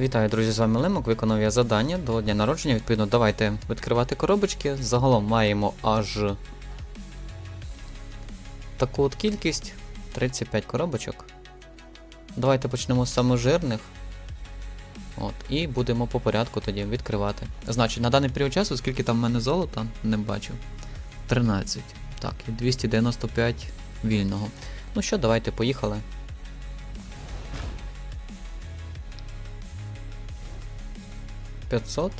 Вітаю, друзі, з вами Лемок. Виконав я завдання до дня народження. Відповідно, давайте відкривати коробочки. Загалом маємо аж таку от кількість 35 коробочок. Давайте почнемо з самих жирних. От, і будемо по порядку тоді відкривати. Значить, на даний період часу, скільки там в мене золота, не бачу. 13. Так, і 295 вільного. Ну що, давайте поїхали. П'ятсот.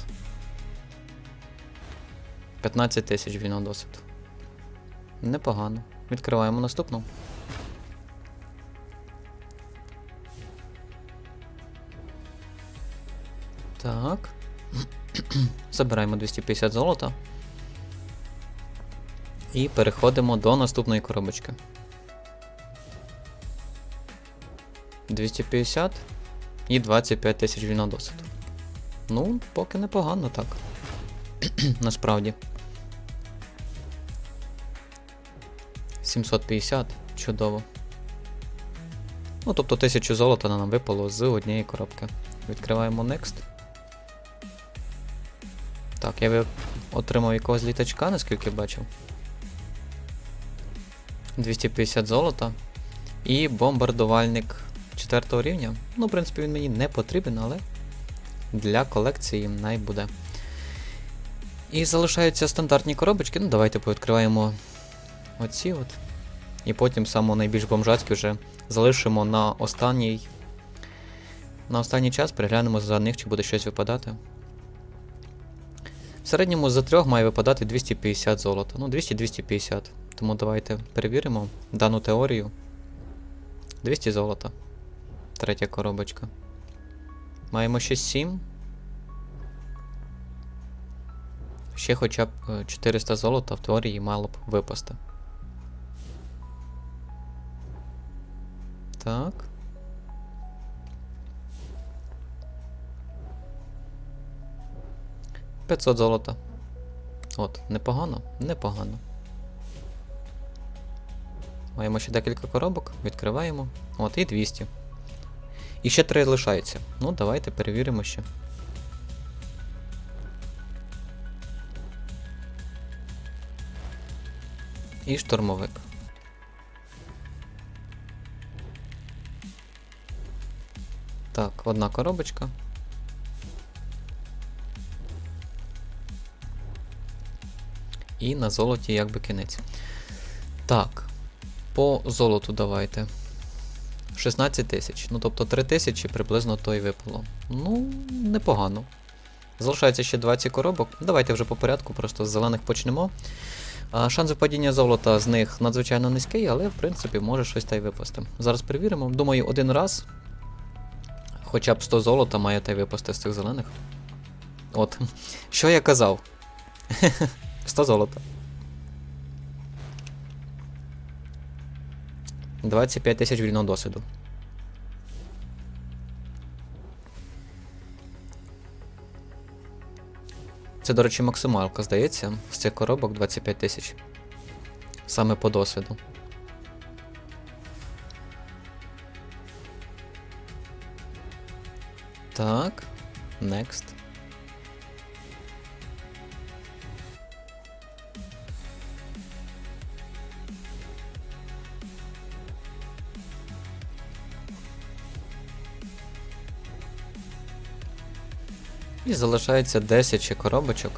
15 тисяч вільного досвіду. Непогано. Відкриваємо наступну. Так. Забираємо 250 золота. І переходимо до наступної коробочки. 250 і 25 тисяч вільного досвіду. Ну, поки непогано так. Насправді. 750. Чудово. Ну, тобто 1000 золота нам випало з однієї коробки. Відкриваємо Next. Так, я отримав якогось літачка, наскільки бачив. 250 золота. І бомбардувальник 4 рівня. Ну, в принципі, він мені не потрібен, але для колекції най буде. І залишаються стандартні коробочки. Ну, давайте повідкриваємо оці от. І потім саме найбільш бомжацькі вже залишимо на останній. На останній час переглянемо за них, чи буде щось випадати. В середньому за трьох має випадати 250 золота. Ну, 200-250. Тому давайте перевіримо дану теорію. 200 золота. Третя коробочка. Маємо ще 7. Ще хоча б е, 400 золота в теорії мало б випасти. Так. П'ятсот золота. От, непогано, непогано. Маємо ще декілька коробок, відкриваємо. От, і 200. І ще 3 лишаються. Ну, давайте перевіримо ще. І штурмовик. Так, одна коробочка. І на золоті якби кінець. Так, по золоту давайте. 16 тисяч. Ну, тобто 3 тисячі приблизно то й випало. Ну, непогано. Залишається ще 20 коробок. Давайте вже по порядку, просто з зелених почнемо. Шанс випадіння золота з них надзвичайно низький, але в принципі може щось та й випасти. Зараз перевіримо. Думаю, один раз. Хоча б 100 золота має та й випасти з цих зелених. От. Що я казав? 100 золота. 25 тисяч вільного досвіду. Це, до речі, максималка, здається, з цих коробок 25 тисяч. Саме по досвіду. Так. Next. І залишається 10 ще коробочок.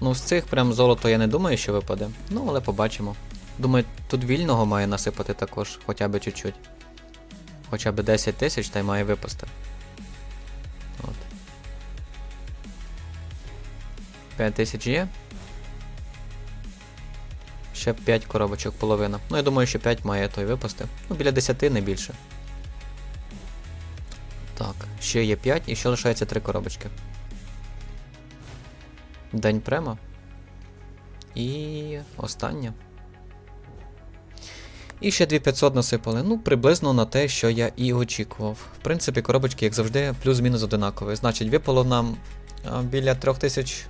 Ну, з цих прям золото я не думаю, що випаде. Ну, але побачимо. Думаю, тут вільного має насипати також, хоча б чуть-чуть. Хоча б 10 тисяч та й має випасти. От. 5 тисяч є. Ще 5 коробочок, половина. Ну, я думаю, що 5 має той випасти. Ну, біля 10 не більше. Так, ще є 5 і ще лишається 3 коробочки. День према. І остання. І ще 2500 насипали. Ну, приблизно на те, що я і очікував. В принципі, коробочки, як завжди, плюс-мінус одинакові. Значить, випало нам біля 3000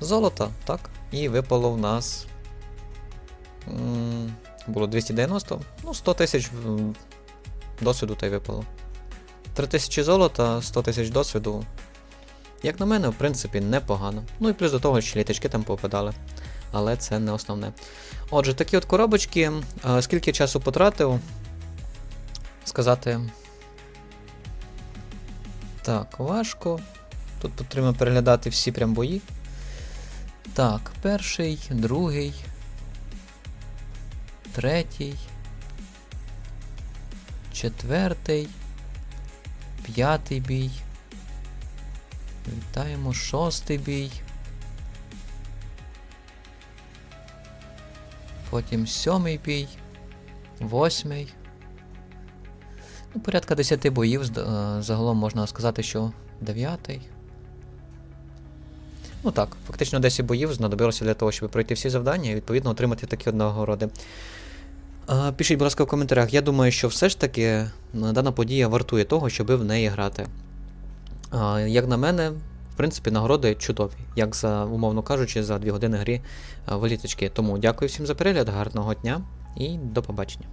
золота, так? І випало в нас. Було 290, ну, 100 тисяч досвіду та й випало. 3000 золота, 100 тисяч досвіду. Як на мене, в принципі, непогано. Ну і плюс до того, що літачки там попадали. Але це не основне. Отже, такі от коробочки. Е, Скільки часу потратив? Сказати. Так, важко. Тут потрібно переглядати всі прям бої. Так, перший, другий, третій, четвертий, п'ятий бій. Вітаємо шостий бій. Потім сьомий бій, восьмий. Ну, порядка 10 боїв. е, Загалом можна сказати, що дев'ятий. Ну так, фактично 10 боїв знадобилося для того, щоб пройти всі завдання і відповідно отримати такі нагороди. Е, Пишіть, будь ласка, в коментарях. Я думаю, що все ж таки е, дана подія вартує того, щоб в неї грати. Як на мене, в принципі, нагороди чудові, як за, умовно кажучи, за 2 години грі в літочки. Тому дякую всім за перегляд, гарного дня і до побачення.